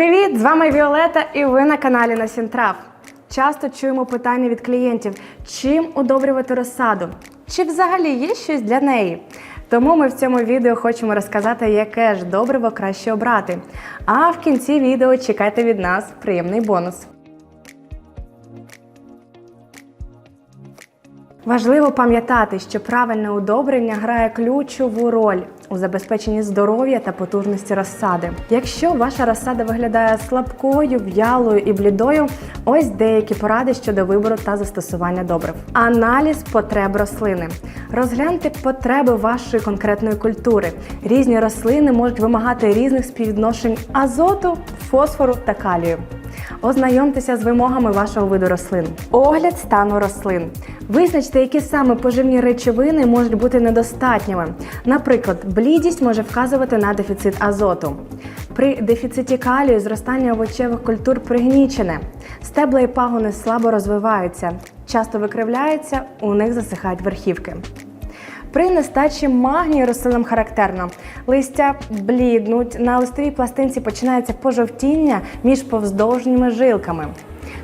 Привіт! З вами Віолета і ви на каналі Насінтрав. Часто чуємо питання від клієнтів, чим удобрювати розсаду, чи взагалі є щось для неї. Тому ми в цьому відео хочемо розказати, яке ж добриво краще обрати. А в кінці відео чекайте від нас приємний бонус. Важливо пам'ятати, що правильне удобрення грає ключову роль у забезпеченні здоров'я та потужності розсади. Якщо ваша розсада виглядає слабкою, в'ялою і блідою, ось деякі поради щодо вибору та застосування добрив. Аналіз потреб рослини. Розгляньте потреби вашої конкретної культури. Різні рослини можуть вимагати різних співвідношень азоту, фосфору та калію. Ознайомтеся з вимогами вашого виду рослин. Огляд стану рослин. Визначте, які саме поживні речовини можуть бути недостатніми. Наприклад, блідість може вказувати на дефіцит азоту. При дефіциті калію зростання овочевих культур пригнічене. Стебла і пагони слабо розвиваються, часто викривляються, у них засихають верхівки. При нестачі магнію рослинам характерно. Листя бліднуть, на листовій пластинці починається пожовтіння між повздовжніми жилками.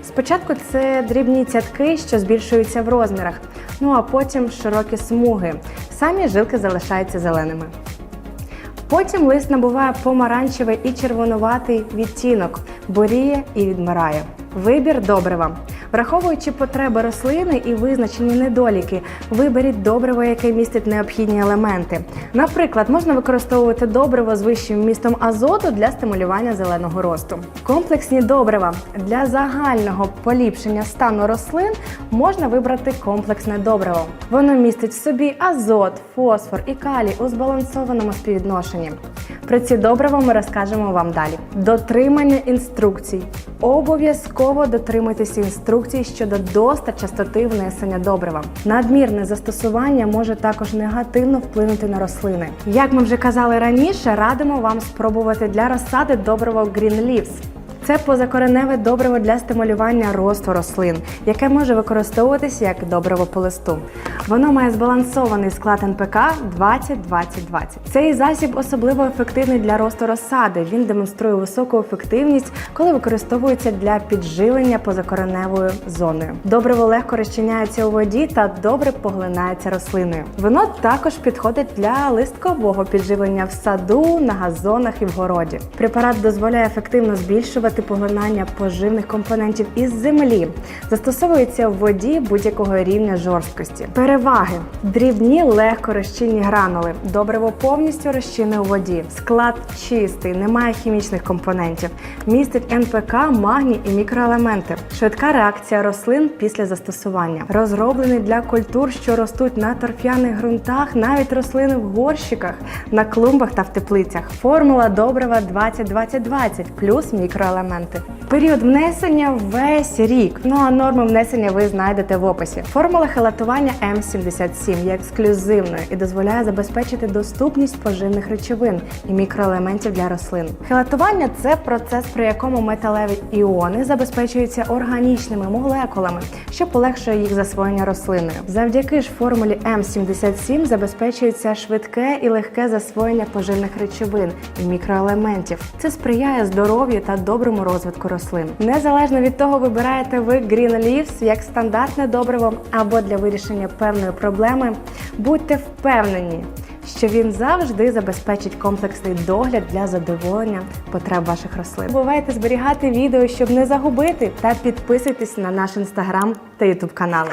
Спочатку це дрібні цятки, що збільшуються в розмірах, ну а потім широкі смуги. Самі жилки залишаються зеленими. Потім лист набуває помаранчевий і червонуватий відтінок, боріє і відмирає. Вибір добрива. Враховуючи потреби рослини і визначені недоліки, виберіть добриво, яке містить необхідні елементи. Наприклад, можна використовувати добриво з вищим вмістом азоту для стимулювання зеленого росту. Комплексні добрива для загального поліпшення стану рослин можна вибрати комплексне добриво. Воно містить в собі азот, фосфор і калій у збалансованому співвідношенні. Про ці добрива ми розкажемо вам далі. Дотримання інструкцій. Обов'язково дотримуйтесь інструкцій щодо достат частоти внесення добрива. Надмірне застосування може також негативно вплинути на рослини. Як ми вже казали раніше, радимо вам спробувати для розсади добриво Green Leaves. Це позакореневе добриво для стимулювання росту рослин, яке може використовуватися як добриво по листу. Воно має збалансований склад НПК 20-20-20. Цей засіб особливо ефективний для росту розсади. Він демонструє високу ефективність, коли використовується для підживлення позакореневою зоною. Добриво легко розчиняється у воді та добре поглинається рослиною. Воно також підходить для листкового підживлення в саду, на газонах і в городі. Препарат дозволяє ефективно збільшувати поглинання поживних компонентів із землі, застосовується в воді будь-якого рівня жорсткості. Переваги: дрібні, легко розчинні гранули. Добриво повністю розчинне у воді. Склад чистий, немає хімічних компонентів. Містить НПК, магній і мікроелементи. Швидка реакція рослин після застосування. Розроблений для культур, що ростуть на торф'яних ґрунтах, навіть рослини в горщиках, на клумбах та в теплицях. Формула добрива 20-20-20 плюс мікроелементи. Період внесення весь рік. Ну а норми внесення ви знайдете в описі. Формула хелатування М77 є ексклюзивною і дозволяє забезпечити доступність поживних речовин і мікроелементів для рослин. Хелатування це процес, при якому металеві іони забезпечуються органічними молекулами, що полегшує їх засвоєння рослиною. Завдяки ж формулі М77 забезпечується швидке і легке засвоєння поживних речовин і мікроелементів. Це сприяє здоров'ю та доброму розвитку рослин. Незалежно від того, вибираєте ви Green Leaves як стандартне добриво або для вирішення певної проблеми, будьте впевнені. Що він завжди забезпечить комплексний догляд для задоволення потреб ваших рослин. Бувайте зберігати відео, щоб не загубити, та підписуйтесь на наш інстаграм та ютуб канали.